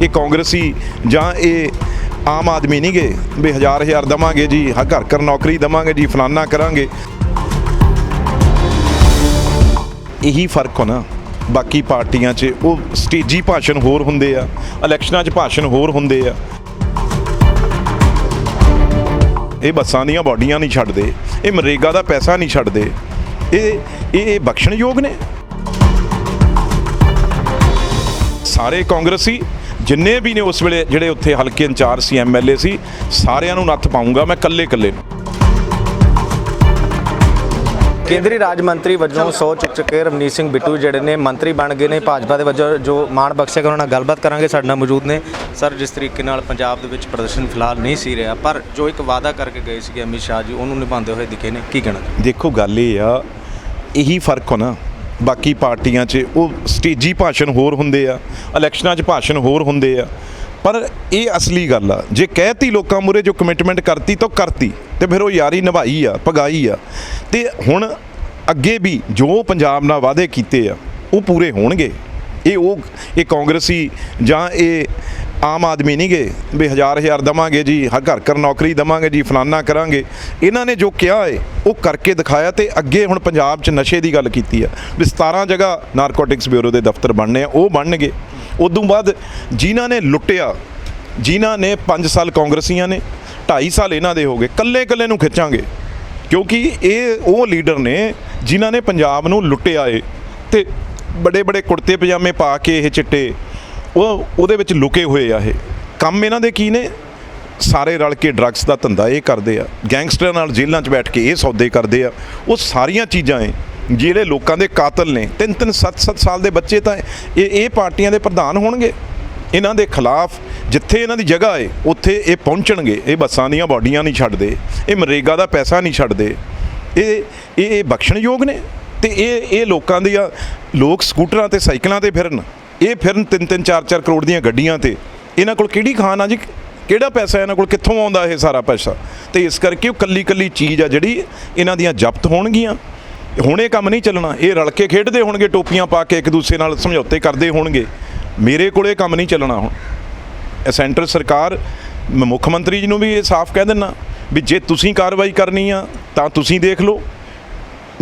ਇਹ ਕਾਂਗਰਸੀ ਜਾਂ ਇਹ ਆਮ ਆਦਮੀ ਨਹੀਂ ਗੇ ਵੀ ਹਜ਼ਾਰ ਹਜ਼ਾਰ ਦਵਾਂਗੇ ਜੀ, ਹ ਘਰ ਘਰ ਨੌਕਰੀ ਦਵਾਂਗੇ ਜੀ, ਫਲਾਨਾ ਕਰਾਂਗੇ। ਇਹੀ ਫ਼ਰਕ ਹੋਣਾ ਬਾਕੀ ਪਾਰਟੀਆਂ 'ਚ ਉਹ ਸਟੇਜੀ ਭਾਸ਼ਣ ਹੋਰ ਹੁੰਦੇ ਆ, ਇਲੈਕਸ਼ਨਾਂ 'ਚ ਭਾਸ਼ਣ ਹੋਰ ਹੁੰਦੇ ਆ। ਇਹ ਬੱਸਾਂ ਦੀਆਂ ਬਾਡੀਆਂ ਨਹੀਂ ਛੱਡਦੇ, ਇਹ ਮਰੇਗਾ ਦਾ ਪੈਸਾ ਨਹੀਂ ਛੱਡਦੇ। ਇਹ ਇਹ ਇਹ ਬਖਸ਼ਣਯੋਗ ਨੇ। ਸਾਰੇ ਕਾਂਗਰਸੀ ਜਿੰਨੇ ਵੀ ਨੇ ਉਸ ਵੇਲੇ ਜਿਹੜੇ ਉੱਥੇ ਹਲਕੇ ਇੰਚਾਰਜ ਸੀ ਐਮਐਲਏ ਸੀ ਸਾਰਿਆਂ ਨੂੰ ਨੱਥ ਪਾਉਂਗਾ ਮੈਂ ਕੱਲੇ ਕੱਲੇ ਨੂੰ। ਕੇਂਦਰੀ ਰਾਜ ਮੰਤਰੀ ਵਜੋਂ ਸਹੁੰ ਚੁੱਕ ਚੁੱਕੇ ਰਮਨੀਤ ਸਿੰਘ ਬਿੱਟੂ ਜਿਹੜੇ ਨੇ ਮੰਤਰੀ ਬਣ ਗਏ ਨੇ ਭਾਜਪਾ ਦੇ ਵਜੋਂ ਜੋ ਮਾਣ ਬਖਸ਼ੇ ਉਹਨਾਂ ਨਾਲ ਗੱਲਬਾਤ ਕਰਾਂਗੇ। ਸਾਡੇ ਨਾਲ ਮੌਜੂਦ ਨੇ ਸਰ ਜਿਸ ਤਰੀਕੇ ਨਾਲ ਪੰਜਾਬ ਦੇ ਵਿੱਚ ਪ੍ਰਦਰਸ਼ਨ ਫਿਲਹਾਲ ਨਹੀਂ ਸੀ ਰਿਹਾ ਪਰ ਜੋ ਇੱਕ ਵਾਅਦਾ ਕਰਕੇ ਗਏ ਸੀਗੇ ਅਮਿਤ ਸ਼ਾਹ ਜੀ ਉਹਨੂੰ ਨਿਭਾਉਂਦੇ ਹੋਏ ਦਿਖੇ ਨੇ। ਕੀ ਕਹਿਣਾ ਦੇਖੋ ਗੱਲ ਇਹ ਆ ਇਹੀ ਫ਼ਰਕ ਹੋ ਨਾ ਬਾਕੀ ਪਾਰਟੀਆਂ 'ਚ ਉਹ ਸਟੇਜੀ ਭਾਸ਼ਣ ਹੋਰ ਹੁੰਦੇ ਆ, ਇਲੈਕਸ਼ਨਾਂ 'ਚ ਭਾਸ਼ਣ ਹੋਰ ਹੁੰਦੇ ਆ। ਪਰ ਇਹ ਅਸਲੀ ਗੱਲ ਆ, ਜੇ ਕਹਿਤੀ ਲੋਕਾਂ ਮੂਰੇ ਜੋ ਕਮਿਟਮੈਂਟ ਕਰਤੀ ਤਾਂ ਕਰਤੀ, ਤੇ ਫਿਰ ਉਹ ਯਾਰੀ ਨਿਭਾਈ ਆ ਪਗਾਈ ਆ। ਤੇ ਹੁਣ ਅੱਗੇ ਵੀ ਜੋ ਪੰਜਾਬ ਨਾਲ ਵਾਅਦੇ ਕੀਤੇ ਆ, ਉਹ ਪੂਰੇ ਹੋਣਗੇ। ਇਹ ਉਹ ਇਹ ਕਾਂਗਰਸੀ ਜਾਂ ਇਹ ਆਮ ਆਦਮੀ ਨਹੀਂ ਗੇ ਵੀ ਹਜ਼ਾਰ ਹਜ਼ਾਰ ਦਵਾਂਗੇ ਜੀ, ਹਰ ਘਰ ਘਰ ਨੌਕਰੀ ਦਵਾਂਗੇ ਜੀ, ਫਲਾਨਾ ਕਰਾਂਗੇ। ਇਹਨਾਂ ਨੇ ਜੋ ਕਿਹਾ ਏ, ਉਹ ਕਰਕੇ ਦਿਖਾਇਆ ਤੇ ਅੱਗੇ ਹੁਣ ਪੰਜਾਬ 'ਚ ਨਸ਼ੇ ਦੀ ਗੱਲ ਕੀਤੀ ਆ। ਵੀ 17 ਜਗ੍ਹਾ ਨਾਰਕੋਟਿਕਸ ਬਿਊਰੋ ਦੇ ਦਫ਼ਤਰ ਬਣਨੇ ਆ, ਉਹ ਬਣਨਗੇ। ਉਦੋਂ ਬਾਅਦ ਜਿਨ੍ਹਾਂ ਨੇ ਲੁੱਟਿਆ, ਜਿਨ੍ਹਾਂ ਨੇ 5 ਸਾਲ ਕਾਂਗਰਸੀਆਂ ਨੇ 2.5 ਸਾਲ ਇਹਨਾਂ ਦੇ ਹੋ ਗਏ, ਕੱਲੇ ਕੱਲੇ ਨੂੰ ਖਿੱਚਾਂਗੇ। ਕਿਉਂਕਿ ਇਹ ਉਹ ਲੀਡਰ ਨੇ ਜਿਨ੍ਹਾਂ ਨੇ ਪੰਜਾਬ ਨੂੰ ਲੁੱਟਿਆ ਏ ਤੇ ਬੜੇ ਬੜੇ ਕੁੜਤੇ ਪਜਾਮੇ ਪਾ ਕੇ ਇਹ ਚਿੱਟੇ, ਉਹ ਉਹਦੇ ਵਿੱਚ ਲੁਕੇ ਹੋਏ ਆ ਇਹ। ਕੰਮ ਇਹਨਾਂ ਦੇ ਕੀ ਨੇ? ਸਾਰੇ ਰਲ ਕੇ ਡਰੱਗਸ ਦਾ ਧੰਦਾ ਇਹ ਕਰਦੇ ਆ। ਗੈਂਗਸਟਰਾਂ ਨਾਲ ਜੇਲ੍ਹਾਂ 'ਚ ਬੈਠ ਕੇ ਇਹ ਸੌਦੇ ਕਰਦੇ ਆ। ਉਹ ਸਾਰੀਆਂ ਚੀਜ਼ਾਂ ਏ ਜਿਹੜੇ ਲੋਕਾਂ ਦੇ ਕਾਤਲ ਨੇ ਤਿੰਨ ਤਿੰਨ ਸੱਤ ਸੱਤ ਸਾਲ ਦੇ ਬੱਚੇ ਤਾਂ ਇਹ ਇਹ ਪਾਰਟੀਆਂ ਦੇ ਪ੍ਰਧਾਨ ਹੋਣਗੇ। ਇਹਨਾਂ ਦੇ ਖਿਲਾਫ ਜਿੱਥੇ ਇਹਨਾਂ ਦੀ ਜਗ੍ਹਾ ਏ, ਉੱਥੇ ਇਹ ਪਹੁੰਚਣਗੇ। ਇਹ ਬੱਸਾਂ ਦੀਆਂ ਬਾਡੀਆਂ ਨਹੀਂ ਛੱਡਦੇ। ਇਹ ਮਰੇਗਾ ਦਾ ਪੈਸਾ ਨਹੀਂ ਛੱਡਦੇ। ਇਹ ਇਹ ਇਹ ਬਖਸ਼ਣਯੋਗ ਨੇ। ਤੇ ਇਹ ਇਹ ਲੋਕਾਂ ਦੀਆਂ, ਲੋਕ ਸਕੂਟਰਾਂ ਤੇ ਸਾਈਕਲਾਂ ਤੇ ਫਿਰਨ, ਇਹ ਫਿਰਨ 3-3 4-4 ਕਰੋੜ ਦੀਆਂ ਗੱਡੀਆਂ ਤੇ। ਇਹਨਾਂ ਕੋਲ ਕਿਹੜੀ ਖਾਨ ਆ ਜੀ? ਕਿਹੜਾ ਪੈਸਾ ਇਹਨਾਂ ਕੋਲ? ਕਿੱਥੋਂ ਆਉਂਦਾ ਇਹ ਸਾਰਾ ਪੈਸਾ? ਤੇ ਇਸ ਕਰਕੇ ਉਹ ਕੱਲੀ ਕੱਲੀ ਚੀਜ਼ ਆ ਜਿਹੜੀ ਇਹਨਾਂ ਦੀਆਂ ਜ਼ਬਤ ਹੋਣਗੀਆਂ। ਹੁਣ ਇਹ ਕੰਮ ਨਹੀਂ ਚੱਲਣਾ। ਇਹ ਰਲ ਕੇ ਖੇਡਦੇ ਹੋਣਗੇ, ਟੋਪੀਆਂ ਪਾ ਕੇ ਇੱਕ ਦੂਸਰੇ ਨਾਲ ਸਮਝੌਤੇ ਕਰਦੇ ਹੋਣਗੇ। ਮੇਰੇ ਕੋਲ ਇਹ ਕੰਮ ਨਹੀਂ ਚੱਲਣਾ ਹੁਣ। ਇਹ ਸੈਂਟਰ ਸਰਕਾਰ, ਮ- ਮੁੱਖ ਮੰਤਰੀ ਜੀ ਨੂੰ ਵੀ ਇਹ ਸਾਫ਼ ਕਹਿ ਦੇਣਾ ਵੀ ਜੇ ਤੁਸੀਂ ਕਾਰਵਾਈ ਕਰਨੀ ਆ, ਤਾਂ ਤੁਸੀਂ ਦੇਖ ਲਓ।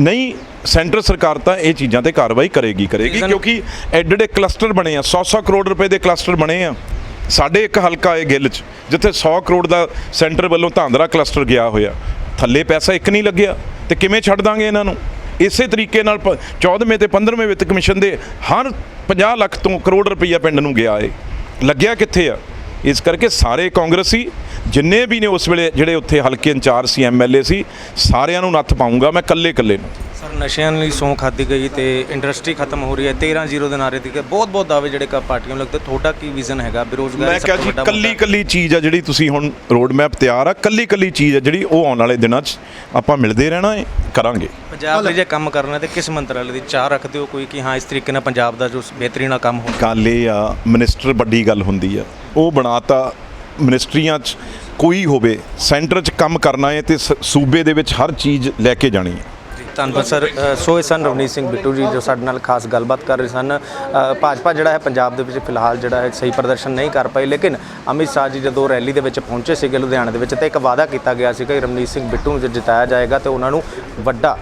ਨਹੀਂ ਸੈਂਟਰ ਸਰਕਾਰ ਤਾਂ ਇਹ ਚੀਜ਼ਾਂ ਤੇ ਕਾਰਵਾਈ ਕਰੇਗੀ ਕਰੇਗੀ ਕਿਉਂਕਿ ਐਡੇ ਕਲਸਟਰ ਬਣੇ ਆ 100-100 ਕਰੋੜ ਰੁਪਏ ਦੇ ਕਲਸਟਰ ਬਣੇ ਆ। ਸਾਡੇ ਇੱਕ ਹਲਕਾ ਹੈ ਗਿੱਲ 'ਚ ਜਿੱਥੇ 100 ਕਰੋੜ ਦਾ ਸੈਂਟਰ ਵੱਲੋਂ ਧਾਂਦਰਾ ਕਲਸਟਰ ਗਿਆ ਹੋਇਆ। ਥੱਲੇ ਪੈਸਾ ਇੱਕ ਨਹੀਂ ਲੱਗਿਆ ਤੇ ਕਿਵੇਂ ਛੱਡ ਦਾਂਗੇ ਇਹਨਾਂ ਨੂੰ? ਇਸੇ ਤਰੀਕੇ ਨਾਲ ਪ- 14ਵੇਂ ਤੇ 15ਵੇਂ ਵਿੱਤ ਕਮਿਸ਼ਨ ਦੇ ਹਰ 50 ਲੱਖ ਤੋਂ ਕਰੋੜ ਰੁਪਈਆ ਪਿੰਡ ਨੂੰ ਗਿਆ ਏ। ਲੱਗਿਆ ਕਿੱਥੇ ਆ? ਇਸ ਕਰਕੇ ਸਾਰੇ ਕਾਂਗਰਸੀ ਜਿੰਨੇ ਵੀ ਨੇ ਉਸ ਵੇਲੇ ਜਿਹੜੇ ਉੱਥੇ ਹਲਕੇ ਇੰਚਾਰਜ ਸੀ ਐਮਐਲਏ ਸੀ ਸਾਰਿਆਂ ਨੂੰ ਨੱਥ ਪਾਉਂਗਾ ਮੈਂ ਕੱਲੇ ਕੱਲੇ ਨੂੰ। ਸਰ ਨਸ਼ਿਆਂ ਲਈ ਸੌਂ ਖਾਦੀ ਗਈ ਤੇ ਇੰਡਸਟਰੀ ਖਤਮ ਹੋ ਰਹੀ ਹੈ। 13 ਜ਼ੀਰੋ ਦੇ ਨਾਰੇ ਤੇ ਬਹੁਤ ਬਹੁਤ ਦਾਅਵੇ ਜਿਹੜੇ ਕਾ ਪਾਰਟੀਆਂ ਨੂੰ ਲੱਗਦੇ। ਤੁਹਾਡਾ ਕੀ ਵਿਜ਼ਨ ਹੈਗਾ? ਬੇਰੋਜ਼ਗਾਰੀ ਮੈਂ ਸਭ ਕਿਹਾ ਤੋਂ ਵੱਡਾ ਕੱਲੀ ਮੁੱਦਾ। ਕੱਲੀ ਚੀਜ਼ ਆ ਜਿਹੜੀ ਤੁਸੀਂ ਹੁਣ ਰੋਡ ਮੈਪ ਤਿਆਰ ਆ ਕੱਲੀ ਕੱਲੀ ਚੀਜ਼ ਆ ਜਿਹੜੀ ਉਹ ਆਉਣ ਵਾਲੇ ਦਿਨਾਂ 'ਚ ਆਪਾਂ ਮਿਲਦੇ ਰਹਿਣਾ ਹੈ ਕਰਾਂਗੇ। ਪੰਜਾਬ ਲਈ ਜੇ ਕੰਮ ਕਰਨਾ ਤੇ ਕਿਸ ਮੰਤਰਾਲੇ ਦੀ ਚਾਹ ਰੱਖਦੇ ਹੋ ਕੋਈ ਕਿ ਹਾਂ ਇਸ ਤਰੀਕੇ ਨਾਲ ਪੰਜਾਬ ਦਾ ਜੋ ਬਿਹਤਰੀਨ ਨਾਲ ਕੰਮ ਹੋ ਗੱਲ ਇਹ ਆ ਮਿਨਿਸਟਰ ਵੱਡੀ ਗੱਲ ਹੁੰਦੀ ਆ। ਉਹ ਬਣਾਤਾ ਮਿਨਿਸਟਰੀਆਂ 'ਚ ਕੋਈ ਹੋਵੇ ਸੈਂਟਰ 'ਚ ਕੰਮ ਕਰਨਾ ਹੈ ਤੇ ਸੂਬੇ ਦੇ ਵਿੱਚ ਹਰ ਚੀਜ਼ ਲੈ ਕੇ ਜਾਣੀ ਹੈ ਧੰਨਵਾਦ ਸਰ। ਅ, ਸੋ ਇਹ ਸਨ ਰਵਨੀਤ ਸਿੰਘ ਬਿੱਟੂ ਜੀ ਜੋ ਸਾਡੇ ਨਾਲ ਖਾਸ ਗੱਲਬਾਤ ਕਰ ਰਹੇ ਸਨ। ਭਾਜਪਾ ਜਿਹੜਾ ਹੈ ਪੰਜਾਬ ਦੇ ਵਿੱਚ ਫਿਲਹਾਲ ਜਿਹੜਾ ਹੈ ਸਹੀ ਪ੍ਰਦਰਸ਼ਨ ਨਹੀਂ ਕਰ ਪਾਈ ਲੇਕਿਨ ਅਮਿਤ ਸ਼ਾਹ ਜੀ ਜਦੋਂ ਰੈਲੀ ਦੇ ਵਿੱਚ ਪਹੁੰਚੇ ਸੀਗੇ ਲੁਧਿਆਣਾ ਦੇ ਵਿੱਚ ਤੇ ਇੱਕ ਵਾਅਦਾ ਕੀਤਾ ਗਿਆ ਸੀਗਾ ਕਿ ਰਵਨੀਤ ਸਿੰਘ ਬਿੱਟੂ ਨੂੰ ਜੇ ਜਿਤਾਇਆ ਜਾਏਗਾ ਤੇ ਉਹਨਾਂ ਨੂੰ ਵੱਡਾ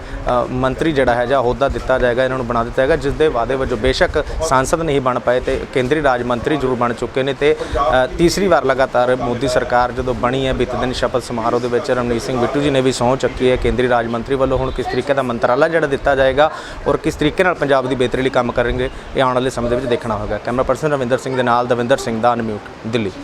ਮੰਤਰੀ ਜਿਹੜਾ ਹੈ ਜਾਂ ਅਹੁਦਾ ਦਿੱਤਾ ਜਾਏਗਾ, ਇਹਨਾਂ ਨੂੰ ਬਣਾ ਦਿੱਤਾ ਜਾਏਗਾ, ਜਿਸ ਦੇ ਵਾਅਦੇ ਵਜੋਂ ਬੇਸ਼ੱਕ ਸਾਂਸਦ ਨਹੀਂ ਬਣ ਪਾਏ ਤੇ ਕੇਂਦਰੀ ਰਾਜ ਮੰਤਰੀ ਜ਼ਰੂਰ ਬਣ ਚੁੱਕੇ ਨੇ ਤੇ ਤੀਸਰੀ ਵਾਰ ਲਗਾਤਾਰ ਮੋਦੀ ਸਰਕਾਰ ਜਦੋਂ ਬਣੀ ਹੈ, ਬੀਤੇ ਦਿਨ ਸ਼ਪਥ ਸਮਾਰੋਹ ਦੇ ਵਿੱਚ ਰਵਨੀਤ ਸਿੰਘ ਬਿੱਟੂ ਜੀ ਨੇ ਵੀ ਸਹੁੰ ਚੱਕੀ ਹੈ, ਕੇਂਦਰੀ ਰਾਜ ਮੰਤਰੀ ਵੱਲੋਂ ਹੁਣ ਕਿਸ ਤਰੀਕੇ ਦਾ ਮੰਤਰਾਲਾ ਜਿਹੜਾ ਦਿੱਤਾ ਜਾਏਗਾ ਔਰ ਕਿਸ ਤਰੀਕੇ ਨਾਲ ਪੰਜਾਬ ਦੀ ਬਿਹਤਰੀ ਲਈ ਕੰਮ ਕਰਨਗੇ, ਇਹ ਆਉਣ ਵਾਲੇ ਸਮੇਂ ਦੇ ਵਿੱਚ ਦੇਖਣਾ ਹੋਵੇਗਾ ਕੈਮਰਾ ਪਰਸਨ ਰਵਿੰਦਰ ਸਿੰਘ ਦੇ ਨਾਲ ਦਵਿੰਦਰ ਸਿੰਘ ਦਾ ਅਨਮਿਊਟ, ਦਿੱਲੀ।